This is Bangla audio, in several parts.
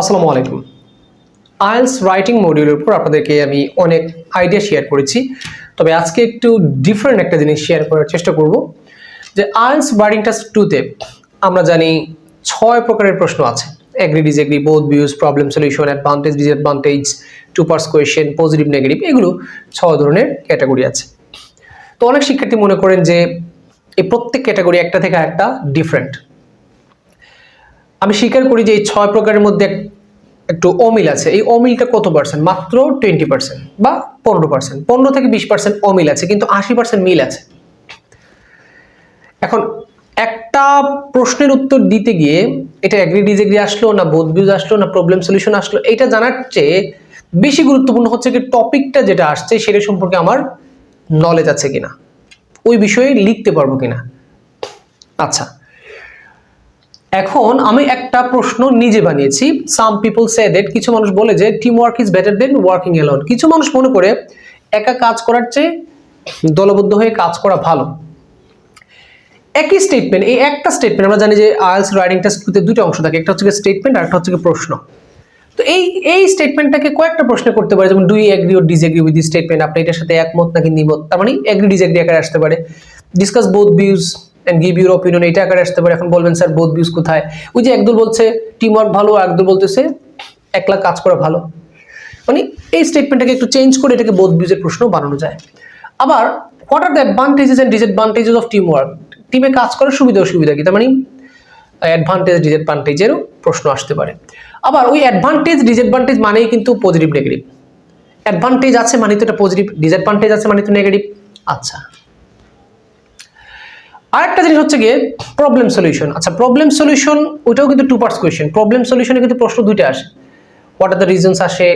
আসসালামু আলাইকুম। আইএলস রাইটিং মডিউলের উপর আপনাদেরকে আমি অনেক আইডিয়া শেয়ার করেছি। তবে আজকে একটু ডিফারেন্ট একটা জিনিস শেয়ার করার চেষ্টা করব যে আইএলস রাইটিং টেস্ট টুতে আমরা জানি ছয় প্রকারের প্রশ্ন আছে। Agree disagree both views problem solution advantage disadvantage two parts question positive negative এগুলো ছয় ধরনের ক্যাটাগরি আছে। তো অনেক শিক্ষার্থী মনে করেন যে এই প্রত্যেক ক্যাটাগরি একটা থেকে একটা ডিফারেন্ট আমি স্বীকার করি যে এই ছয় প্রকারের মধ্যে একটু অমিল আছে। এই অমিলটা কত পার্সেন্ট মাত্র টোয়েন্টি পার্সেন্ট বা পনেরো পার্সেন্ট পনেরো থেকে বিশ পার্সেন্ট অমিল আছে, কিন্তু আশি পার্সেন্ট মিল আছে। এখন একটা প্রশ্নের উত্তর দিতে গিয়ে এটা অ্যাগ্রি ডিজেগ্রি আসলো না বোধ ভিউজ আসলো না প্রবলেম সলিউশন আসলো এটা জানার চেয়ে বেশি গুরুত্বপূর্ণ হচ্ছে কি টপিকটা যেটা আসছে সেটা সম্পর্কে আমার নলেজ আছে কিনা। ওই বিষয়ে লিখতে পারব কিনা। আচ্ছা। এখন আমি একটা প্রশ্ন নিজে বানিয়েছি। সাম পিপল সে দ্যাট কিছু মানুষ বলে যে team work is better than working alone কিছু মানুষ মনে করে, একা কাজ করার চেয়ে দলবদ্ধ হয়ে কাজ করা ভালো। একই স্টেটমেন্ট এই একটা স্টেটমেন্ট আমরা জানি যে আইএলস রাইটিং টেস্টগুলোতে দুটো অংশ থাকে, একটা হচ্ছে স্টেটমেন্ট আর একটা হচ্ছে প্রশ্ন। তো এই এই স্টেটমেন্টটাকে কয়েকটা প্রশ্ন করতে পারে, যেমন do you agree or disagree with the statement আপনি এটার সাথে একমত নাকি নিমত? তার মানে এগ্রি ডিসএগ্রি আকারে আসতে পারে। Discuss both views and give your opinion এটা আকারে আসতে পারে। এখন বলবেন, স্যার, বোধ ভিউজ কোথায়? ওই যে একদল বলছে, টিম ওয়ার্ক ভালো একদল বলতেছে একলা কাজ করা ভালো। মানে এই স্টেটমেন্টটাকে একটু চেঞ্জ করে এটাকে বোধ বিউজের প্রশ্ন বানানো যায়। আবার what are the advantages and disadvantages of team work টিমে কাজ করার সুবিধা, অসুবিধা কি? তার মানে অ্যাডভান্টেজ ডিসঅ্যাডভান্টেজেরও প্রশ্ন আসতে পারে। আবার, ওই অ্যাডভান্টেজ ডিসঅ্যাডভান্টেজ মানেই কিন্তু পজিটিভ নেগেটিভ অ্যাডভান্টেজ আছে মানে তো এটা পজিটিভ ডিসঅ্যাডভান্টেজ আছে মানে তো নেগেটিভ আচ্ছা। আরেকটা জিনিস হচ্ছে গিয়ে প্রবলেম সলিউশন আচ্ছা প্রবলেম সলিউশন ওইটাও কিন্তু টু পার্টস কোয়েশ্চেন প্রবলেম সলিউশনে কিন্তু প্রশ্ন দুইটা আসে। হোয়াট আর দ্য রিজনস আসে?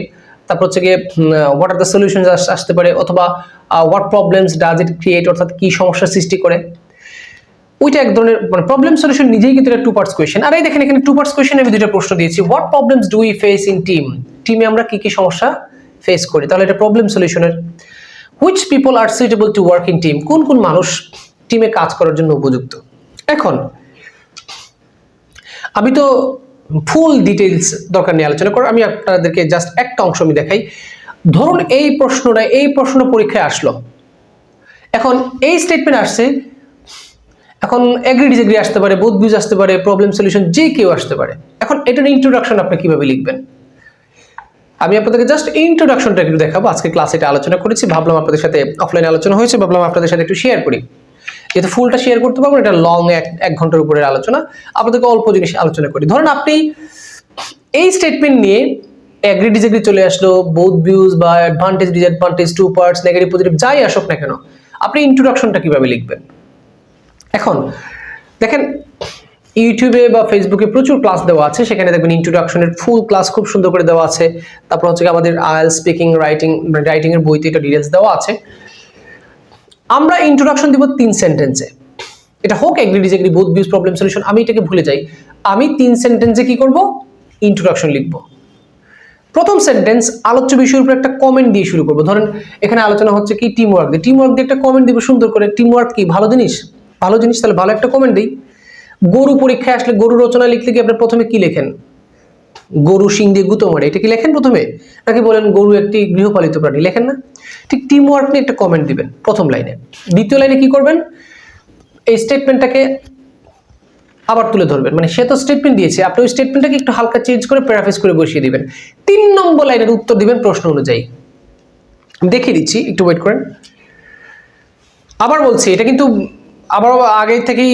তারপর হচ্ছে গিয়ে হোয়াট আর দ্য সলিউশন আসতে পারে? অথবা what problems does it create অর্থাৎ কি সমস্যার সৃষ্টি করে? ওইটা এক ধরনের মানে প্রবলেম সলিউশন নিজেই কিন্তু একটা টু পার্টস কোয়েশ্চেন আর এই দেখেন, এখানে টু পার্টস কোয়েশ্চেন আমি দুইটা প্রশ্ন দিয়েছি। What problems do we face in team টিমে আমরা কি কি সমস্যা ফেস করি? তাহলে এটা problem সলিউশনের which people are suitable to work in team কোন কোন মানুষ টিমে কাজ করার জন্য উপযুক্ত। এখন, আমি তো ফুল ডিটেলস দরকার নিয়ে আলোচনা করো আমি আপনাদেরকে জাস্ট একটা অংশ আমি দেখাই। ধরুন এই প্রশ্নটা, এই প্রশ্ন পরীক্ষায় আসলো। এখন এই স্টেটমেন্ট আসছে, এখন এগ্রি ডিসএগ্রি আসতে পারে বোধ ভিউজ আসতে পারে প্রবলেম সলিউশন যে কেউ আসতে পারে। এখন এটার ইন্ট্রোডাকশন আপনি কীভাবে লিখবেন? আমি আপনাদেরকে জাস্ট ইন্ট্রোডাকশনটা একটু দেখাবো। আজকে ক্লাসে এটা আলোচনা করেছি, ভাবলাম আপনাদের সাথে অফলাইনে আলোচনা হয়েছে, ভাবলাম আপনাদের সাথে একটু শেয়ার করি। যেহেতু ফুলটা শেয়ার করতে পারব এটা লং এক এক ঘণ্টার উপরের আলোচনা। আপনাদেরকে অল্প জিনিস আলোচনা করি। ধরেন আপনি এই স্টেটমেন্ট নিয়ে এগ্রি ডিসএগ্রি চলে আসলো বোথ ভিউজ বা advantage disadvantage two parts negative positive যাই আসুক না কেন, আপনি ইন্ট্রোডাকশনটা কীভাবে লিখবেন? এখন, দেখেন ইউটিউবে বা ফেসবুকে প্রচুর ক্লাস দেওয়া আছে, সেখানে দেখবেন ইন্ট্রোডাকশনের ফুল ক্লাস খুব সুন্দর করে দেওয়া আছে। তারপর হচ্ছে আমাদের আইএল স্পিকিং রাইটিং রাইটিং এর বইতে এটা ডিটেলস দেওয়া আছে। আমরা ইন্ট্রোডাকশন দিব তিন সেন্টেন্সে এটা হোক agree disagree both views problem solution আমি এটাকে ভুলে যাই। আমি তিন সেন্টেন্সে কি করব? ইন্ট্রোডাকশন লিখব। প্রথম সেন্টেন্স আলোচ্য বিষয়ের উপর একটা কমেন্ট দিয়ে শুরু করব। ধরেন, এখানে আলোচনা হচ্ছে কি টিম ওয়ার্ক দিয়ে। টিম ওয়ার্ক দিয়ে একটা কমেন্ট দিব, সুন্দর করে। টিম ওয়ার্ক কি? ভালো জিনিস? ভালো জিনিস, তাহলে ভালো একটা কমেন্ট দিই। গরু পরীক্ষায় আসলে গরু রচনা লিখলে কি আপনি প্রথমে কি লেখেন? গরু শিং দিয়ে গুঁতো মারে, এটা কি লেখেন প্রথমে? নাকি বলেন গরু একটি গৃহপালিত প্রাণী? লেখেন না? ঠিক টিম ওয়ার্ক নিয়ে একটা কমেন্ট দিবেন, প্রথম লাইনে দ্বিতীয় লাইনে কি করবেন? এই স্টেটমেন্টটাকে আবার তুলে ধরবেন। মানে সে তো স্টেটমেন্ট দিয়েছে, আপনি ওই স্টেটমেন্টটাকে একটু হালকা চেঞ্জ করে প্যারাফেস করে বসিয়ে দিবেন। তিন নম্বর লাইনের উত্তর দিবেন প্রশ্ন অনুযায়ী। দেখিয়ে দিচ্ছি, একটু ওয়েট করেন। আবার বলছি, এটা কিন্তু আবার আগে থেকেই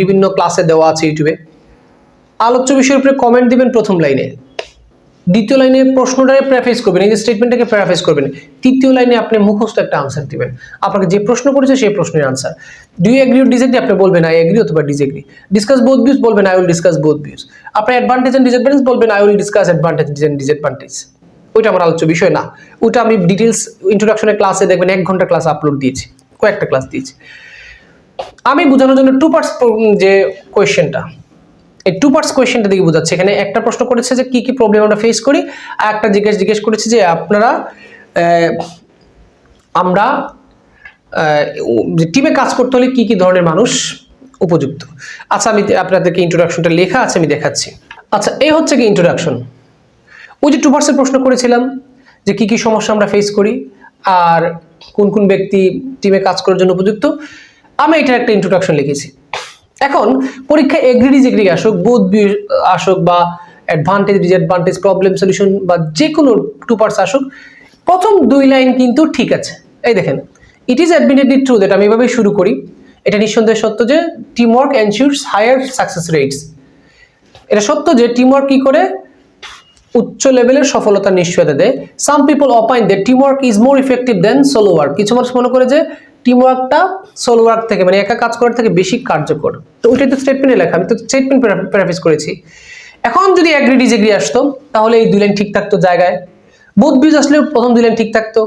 বিভিন্ন ক্লাসে দেওয়া আছে ইউটিউবে আলোচ্য বিষয়ের উপরে কমেন্ট দিবেন প্রথম লাইনে দ্বিতীয় লাইনে প্রশ্নটাকে প্রেফেস করবেন, এই যে স্টেটমেন্টটাকে প্রেফেস করবেন, তৃতীয় লাইনে আপনি মুখস্থ একটা আনসার দিবেন। আপনাকে যে প্রশ্ন করেছে সেই প্রশ্নের answer do you agree disagree আপনি বলবেন আই এগ্রি অথবা ডিসএগ্রি ডিসকাস বোথ ভিউজ বলবেন I will discuss both views আপনার অ্যাডভান্টেজ এন্ড ডিসঅ্যাডভান্টেজ বলবেন I will discuss advantage and disadvantage ওইটা আমার আলোচ্য বিষয় না। ওইটা আমি ডিটেলস ইন্ট্রোডাকশনের ক্লাসে দেখবেন, এক ঘণ্টা ক্লাস আপলোড দিয়েছি, কয়েকটা ক্লাস দিয়েছি। আমি বোঝানোর জন্য টু পার্টস যে কোয়েশ্চেনটা এই টু পার্টস কোয়েশ্চেনটা দিকে বোঝাচ্ছে। এখানে একটা প্রশ্ন করেছে যে, কি কি প্রবলেম আমরা ফেস করি, আর একটা জিজ্ঞেস জিজ্ঞেস করেছে যে, আপনারা আমরা টিমে কাজ করতে হলে কি কি ধরনের মানুষ উপযুক্ত? আচ্ছা আমি আপনাদেরকে ইন্ট্রোডাকশনটা লেখা আছে, আমি দেখাচ্ছি। আচ্ছা এই হচ্ছে কি ইন্ট্রোডাকশন ওই যে টু পার্সেন্ট প্রশ্ন করেছিলাম যে, কি কি সমস্যা আমরা ফেস করি, আর কোন কোন ব্যক্তি টিমে কাজ করার জন্য উপযুক্ত? আমি এটার একটা ইন্ট্রোডাকশন লিখেছি। এখন পরীক্ষা এগ্রি ডিজেগ্রি আসুক বোধ আসুক বা অ্যাডভান্টেজ ডিসঅ্যাডভান্টেজ প্রবলেম সলিউশন বা যে কোনো টু পার্টস আসুক, প্রথম দুই লাইন কিন্তু ঠিক আছে। এই দেখেন it is admittedly true that আমি এভাবেই শুরু করি। এটা নিঃসন্দেহে সত্য যে team work ensures higher success rates এটা সত্য যে টিম ওয়ার্ক কি করে? উচ্চ লেভেলের সফলতা নিশ্চয়তা দেয়। Some people opine that team work is more effective than solo work কিছু মানুষ মনে করে যে টিম ওয়ার্কটা সোলো ওয়ার্ক থেকে মানে একা কাজ করার থেকে বেশি কার্যকর। তো ওইটাই তো স্টেটমেন্টে লেখা, আমি তো স্টেটমেন্ট প্যারাফিস করেছি। এখন যদি অ্যাগ্রি ডিজেগ্রি আসতো, তাহলে এই দুই লাইন ঠিক থাকতো জায়গায়। বোধ বিউজ আসলেও প্রথম দুই লাইন ঠিক থাকতো।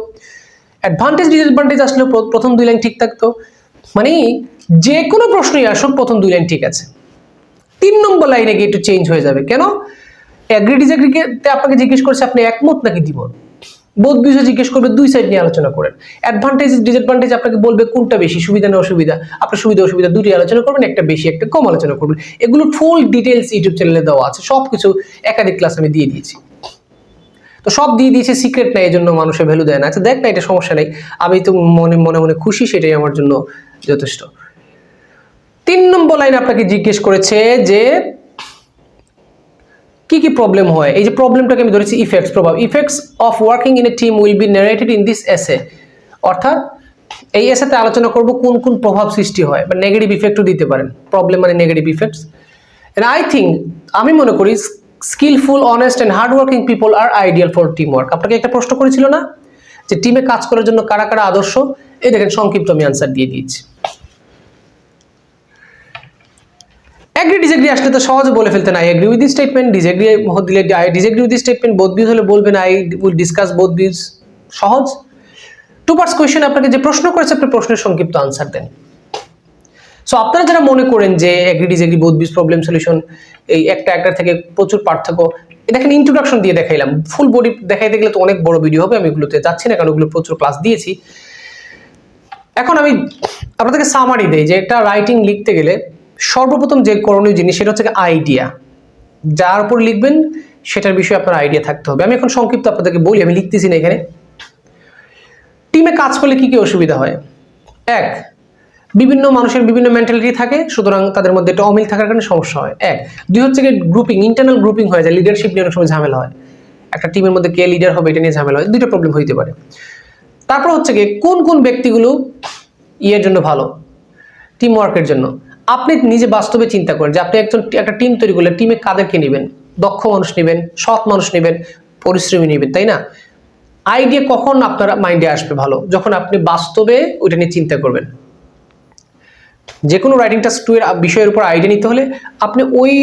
অ্যাডভান্টেজ ডিসঅ্যাডভান্টেজ আসলেও প্রথম দুই লাইন ঠিক থাকতো। মানে যে কোনো প্রশ্নই আসুক, প্রথম দুই লাইন ঠিক আছে। তিন নম্বর লাইনে গিয়ে একটু চেঞ্জ হয়ে যাবে। কেন? অ্যাগ্রি ডিসঅ্যাগ্রিকে আপনাকে জিজ্ঞেস করছে, আপনি একমত নাকি দ্বিমত? বোধ বিষয় জিজ্ঞেস করবে, দুই সাইড নিয়ে আলোচনা করেন। অ্যাডভান্টেজ ডিসঅ্যাডভান্টেজ আপনাকে বলবে কোনটা বেশি, সুবিধা না অসুবিধা। আপনার সুবিধা অসুবিধা দুটি আলোচনা করবেন, একটা বেশি, একটা কম আলোচনা করবেন। এগুলো ফুল ডিটেলস ইউটিউব চ্যানেলে দেওয়া আছে সব কিছু একাধিক ক্লাস আমি দিয়ে দিয়েছি। তো সব দিয়ে দিয়েছে সিক্রেট নাই এই জন্য মানুষের ভ্যালু দেয় না। আচ্ছা দেখ না, এটা সমস্যা নেই। আমি তো মনে মনে মনে খুশি, সেটাই আমার জন্য যথেষ্ট। তিন নম্বর লাইন আপনাকে জিজ্ঞেস করেছে যে কি কি প্রবলেম হয়? এই যে প্রবলেমটাকে আমি ধরেছি ইফেক্টস প্রভাব। Effects of working in a team will be narrated in this essay অর্থাৎ এই এসেতে আলোচনা করব কোন কোন প্রভাব সৃষ্টি হয়, বা নেগেটিভ ইফেক্টও দিতে পারেন। প্রবলেম মানে negative effects and I think আমি মনে করি skilful honest and hard working people are ideal for team work আপনাকে একটা প্রশ্ন করেছিল না? যে টিমে কাজ করার জন্য কারা কারা আদর্শ? এই দেখেন সংক্ষিপ্ত আমি আনসার দিয়ে দিয়েছি। অ্যাগ্রি ডিসএগ্রি আসলে তো সহজে বলে ফেলতেন I agree with this statement disagree দিলে I disagree with this statement both views হলে বলবেন I will discuss both views সহজ। টু পার্টস কোয়েশ্চেন আপনাকে যে প্রশ্ন করেছে, আপনি প্রশ্নের সংক্ষিপ্ত আনসার দেন। সো আপনারা যারা মনে করেন যে এগ্রি ডিসএগ্রি বোধ বিজ প্রবলেম সলিউশন এই একটা একটা থেকে প্রচুর পার্থক্য, এ দেখেন ইন্ট্রোডাকশন দিয়ে দেখাইলাম। ফুল বডি দেখাইতে গেলে তো অনেক বড় ভিডিও হবে, আমি এগুলোতে যাচ্ছি না কারণ ওগুলো প্রচুর ক্লাস দিয়েছি। এখন আমি আপনাদেরকে সামারি দেই যে একটা রাইটিং লিখতে গেলে সর্বপ্রথম যে করণীয় জিনিস সেটা হচ্ছে আইডিয়া যার উপর লিখবেন, সেটার বিষয়ে আপনার আইডিয়া থাকতে হবে। আমি এখন সংক্ষিপ্ত আপনাদেরকে বলি, আমি লিখতেছি না এখানে। টিমে কাজ করলে কি কি অসুবিধা হয়? এক, বিভিন্ন মানুষের বিভিন্ন মেন্টালিটি থাকে, সুতরাং তাদের মধ্যে একটা অমিল থাকার কারণে সমস্যা হয়। এক, দুই হচ্ছে কি গ্রুপিং ইন্টারনাল গ্রুপিং হয়ে যায় লিডারশিপ নিয়ে অনেক সময় ঝামেলা হয়। একটা টিমের মধ্যে কে লিডার হবে, এটা নিয়ে ঝামেলা হয়, দুইটা প্রবলেম হইতে পারে। তারপর হচ্ছে কি কোন কোন ব্যক্তিগুলো ইয়ের জন্য ভালো? টিম ওয়ার্কের জন্য। আপনি নিজে বাস্তবে চিন্তা করেন যে আপনি একজন একটা টিম তৈরি করলে টিমে কাদেরকে নেবেন? দক্ষ মানুষ নেবেন, সৎ মানুষ নেবেন, পরিশ্রমী নেবেন, তাই না? আইডিয়া কখন আপনার মাইন্ডে আসবে ভালো? যখন আপনি বাস্তবে ওইটা নিয়ে চিন্তা করবেন। যে কোনো রাইটিং টাস্ক টু এর বিষয়ের উপর আইডিয়া নিতে হলে আপনি ওই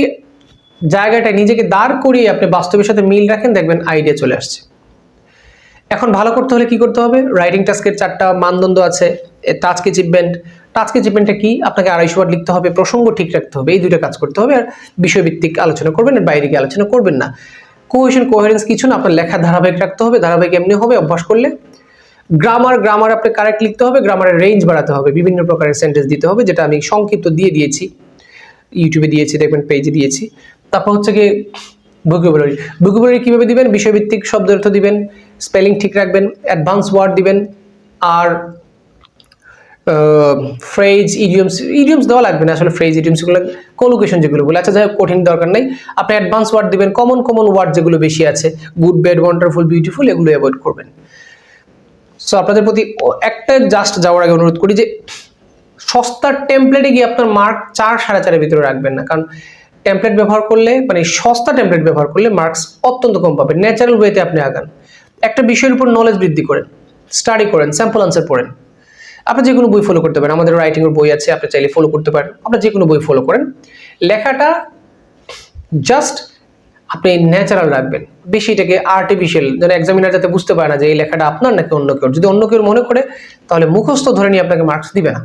জায়গাটায় নিজেকে দাঁড় করিয়ে আপনি বাস্তবের সাথে মিল রাখেন, দেখবেন আইডিয়া চলে আসছে। এখন ভালো করতে হলে কি করতে হবে? রাইটিং টাস্কের চারটা মানদণ্ড আছে টাস্ক অ্যাচিভমেন্ট টাস্ক অ্যাচিভমেন্টটা কি? আপনাকে আড়াইশো বার লিখতে হবে, প্রসঙ্গ ঠিক রাখতে হবে, এই দুইটা কাজ করতে হবে। আর বিষয়ভিত্তিক আলোচনা করবেন আর বাইরে গিয়ে আলোচনা করবেন না। কোহেশন কোহেরেন্স কিছু না, আপনার লেখা ধারাবাহিক রাখতে হবে, ধারাবাহিক এমনি হবে, অভ্যাস করলে। গ্রামার গ্রামার আপনি কারেক্ট লিখতে হবে গ্রামারের রেঞ্জ বাড়াতে হবে, বিভিন্ন প্রকারের সেন্টেন্স দিতে হবে, যেটা আমি সংক্ষিপ্ত দিয়ে দিয়েছি। ইউটিউবে দিয়েছি, দেখবেন পেজে দিয়েছি। তারপর হচ্ছে গিয়ে ভোকাবুলারি ভোকাবুলারি কীভাবে দিবেন? বিষয়ভিত্তিক শব্দ অর্থ দিবেন স্পেলিং ঠিক রাখবেন অ্যাডভান্স ওয়ার্ড দিবেন, আর ফ্রেজ ইডিয়মস ইডিয়মস দেওয়া লাগবে না। আসলে ফ্রেজ ইডিয়মসগুলো কোলোকেশন যেগুলো বলে। আচ্ছা যাই হোক, কঠিন দরকার নেই। আপনি অ্যাডভান্স ওয়ার্ড দিবেন কমন কমন ওয়ার্ড যেগুলো বেশি আছে গুড ব্যাড ওয়ান্ডারফুল বিউটিফুল এগুলো অ্যাভয়েড করবেন। সো আপনাদের প্রতি একটা জাস্ট যাওয়ার আগে অনুরোধ করি যে, সস্তার টেমপ্লেটে গিয়ে আপনার মার্ক চার সাড়ে চারের ভিতরে রাখবেন না। কারণ টেমপ্লেট ব্যবহার করলে মানে সস্তা টেমপ্লেট ব্যবহার করলে মার্কস অত্যন্ত কম পাবেন। ন্যাচারাল ওয়েতে আপনি আগান। একটা বিষয়ের উপর নলেজ বৃদ্ধি করেন স্টাডি করেন স্যাম্পল আনসার পড়েন। আপনি যে কোনো বই ফলো করতে পারেন। আমাদের রাইটিংয়ের বই আছে, আপনি চাইলে ফলো করতে পারেন। আপনি যে কোনো বই ফলো করেন। লেখাটা জাস্ট আপনি ন্যাচারাল রাখবেন। বেশি এটাকে আর্টিফিশিয়াল যেন এক্সামিনার যাতে বুঝতে পারে না যে এই লেখাটা আপনার নাকি অন্য কেউ। যদি অন্য কেউ মনে করে, তাহলে মুখস্থ ধরে নিয়ে আপনাকে মার্কস দিবে না।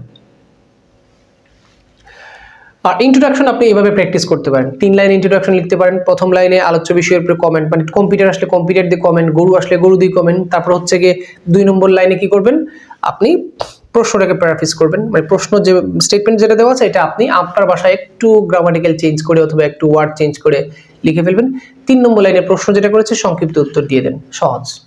আর ইন্ট্রোডাকশন আপনি এইভাবে প্র্যাকটিস করতে পারেন। তিন লাইন ইন্ট্রোডাকশন লিখতে পারেন। প্রথম লাইনে আলোচ্য বিষয়ের উপরে কমেন্ট মানে কম্পিউটার আসলে কম্পিউটার দিয়ে কমেন্ট গরু আসলে গরু দিয়ে কমেন্ট তারপর হচ্ছে গিয়ে দুই নম্বর লাইনে কি করবেন? আপনি প্রশ্নটাকে প্যারাফিস করবেন। মানে প্রশ্ন যে স্টেটমেন্ট যেটা দেওয়া আছে, এটা আপনি আপনার ভাষায় একটু গ্রামাটিক্যাল চেঞ্জ করে অথবা একটু ওয়ার্ড চেঞ্জ করে লিখে ফেলবেন। তিন নম্বর লাইনে প্রশ্ন যেটা করেছে, সংক্ষিপ্ত উত্তর দিয়ে দেন। সহজ।